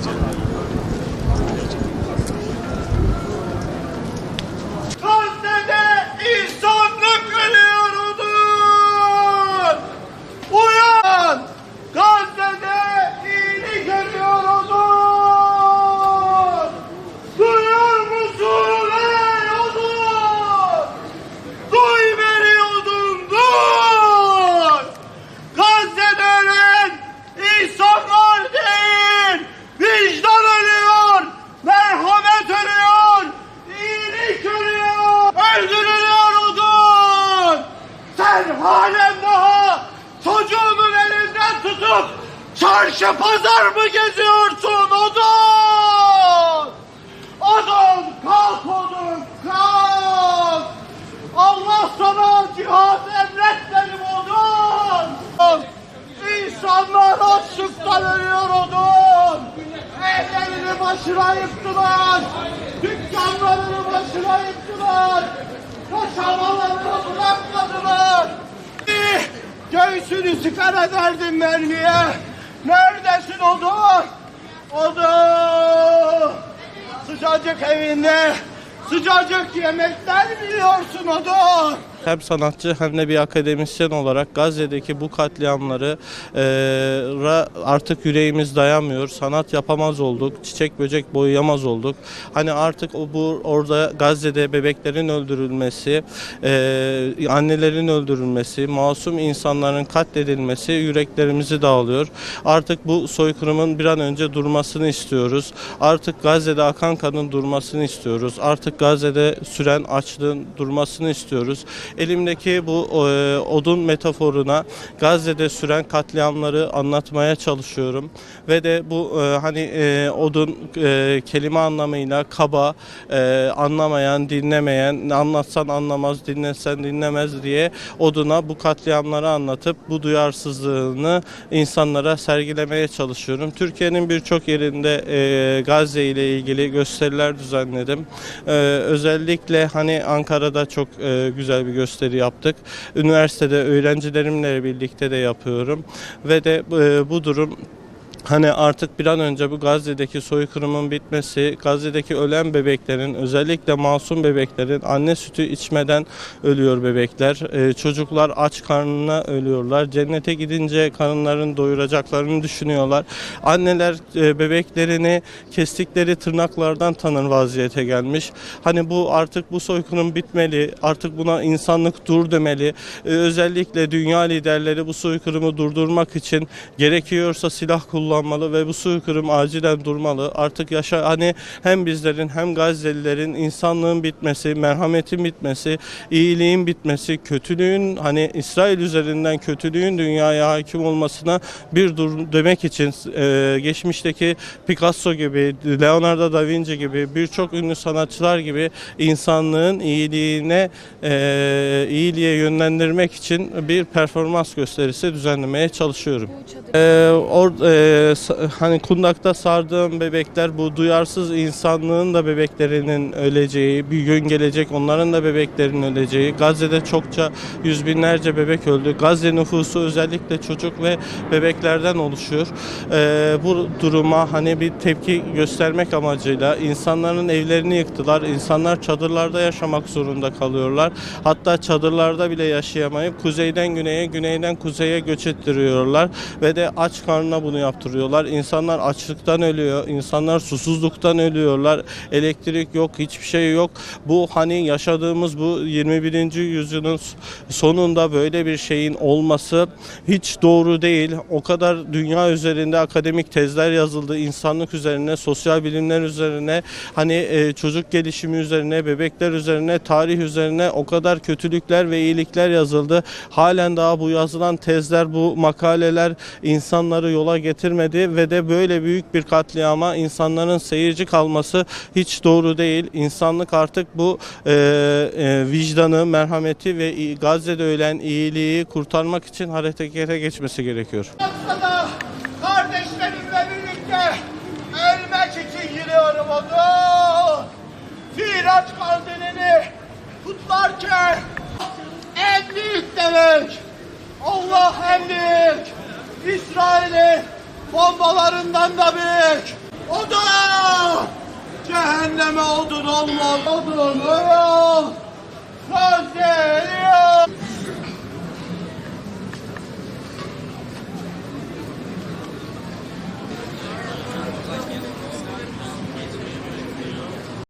Gazze'de Sen halen daha çocuğunun elinden tutup çarşı pazar mı geziyorsun odun? Odun kalk odun kalk! Allah sana cihad emretmedi odun! İnsanlar açlıktan ölüyor odun! Evlerini başına yıktılar! Dükkanlarını başına yıktılar! Yaşamalarını bırakmadılar! Göğsünü siper ederdin mermiye! Neredesin odun? Odun! Sıcacık evinde sıcacık yemekler biliyorsun odun. Hem sanatçı hem de bir akademisyen olarak Gazze'deki bu katliamları e, artık yüreğimiz dayanmıyor. Sanat yapamaz olduk, çiçek böcek boyayamaz olduk. Hani artık o bu orada Gazze'de bebeklerin öldürülmesi, e, annelerin öldürülmesi, masum insanların katledilmesi yüreklerimizi dağılıyor. Artık bu soykırımın bir an önce durmasını istiyoruz. Artık Gazze'de akan kanın durmasını istiyoruz. Artık Gazze'de süren açlığın durmasını istiyoruz. Elimdeki bu e, odun metaforuna Gazze'de süren katliamları anlatmaya çalışıyorum ve de bu e, hani e, odun kelime anlamıyla kaba, anlamayan, dinlemeyen, anlatsan anlamaz, dinlesen dinlemez diye oduna bu katliamları anlatıp bu duyarsızlığını insanlara sergilemeye çalışıyorum. Türkiye'nin birçok yerinde Gazze ile ilgili gösteriler düzenledim. Özellikle hani Ankara'da çok güzel bir gösteri yaptık. Üniversitede öğrencilerimle birlikte de yapıyorum ve de e, bu durum Hani artık bir an önce bu Gazze'deki soykırımın bitmesi, Gazze'deki ölen bebeklerin, özellikle masum bebeklerin anne sütü içmeden ölüyor bebekler. Ee, çocuklar aç karnına ölüyorlar. Cennete gidince karınlarını doyuracaklarını düşünüyorlar. Anneler e, bebeklerini kestikleri tırnaklardan tanır vaziyete gelmiş. Hani bu artık bu soykırım bitmeli. Artık buna insanlık dur demeli. Ee, özellikle dünya liderleri bu soykırımı durdurmak için gerekiyorsa silah kullanmalı ve bu soykırım acilen durmalı. Artık yaşa hani hem bizlerin hem Gazze'lilerin insanlığın bitmesi, merhametin bitmesi, iyiliğin bitmesi, kötülüğün hani İsrail üzerinden kötülüğün dünyaya hakim olmasına bir dur demek için e, geçmişteki Picasso gibi, Leonardo da Vinci gibi birçok ünlü sanatçılar gibi insanlığın iyiliğine e, iyiliğe yönlendirmek için bir performans gösterisi düzenlemeye çalışıyorum. Ee, or, e, sa- hani kundakta sardığım bebekler bu duyarsız insanlığın da bebeklerinin öleceği, bir gün gelecek onların da bebeklerinin öleceği. Gazze'de çokça yüz binlerce bebek öldü. Gazze nüfusu özellikle çocuk ve bebeklerden oluşuyor. Ee, bu duruma hani bir tepki göstermek amacıyla insanların evlerini yıktılar. İnsanlar çadırlarda yaşamak zorunda kalıyorlar. Hatta çadırlarda bile yaşayamayıp kuzeyden güneye, güneyden kuzeye göç ettiriyorlar ve de aç karnına bunu yaptırıyorlar. İnsanlar açlıktan ölüyor, insanlar susuzluktan ölüyorlar. Elektrik yok, hiçbir şey yok. Bu hani yaşadığımız bu 21. yüzyılın sonunda böyle bir şeyin olması hiç doğru değil. O kadar dünya üzerinde akademik tezler yazıldı. insanlık üzerine, sosyal bilimler üzerine, hani e, çocuk gelişimi üzerine, bebekler üzerine, tarih üzerine o kadar kötülükler ve iyilikler yazıldı. Halen daha bu yazılan tezler, bu makaleler insanları yola getirmedi ve de böyle büyük bir katliama insanların seyirci kalması hiç doğru değil. İnsanlık artık bu e, e, vicdanı, merhameti ve Gazze'de ölen iyiliği kurtarmak için harekete geçmesi gerekiyor. Kardeşlerimle birlikte ölmek için giriyorum onu. Siraç kandilini kutlarken en büyük demek. Allah en büyük. İsrail'in bombalarından da büyük. Odun! Cehenneme odun olmaz. Odun o yol. Gaz geliyor.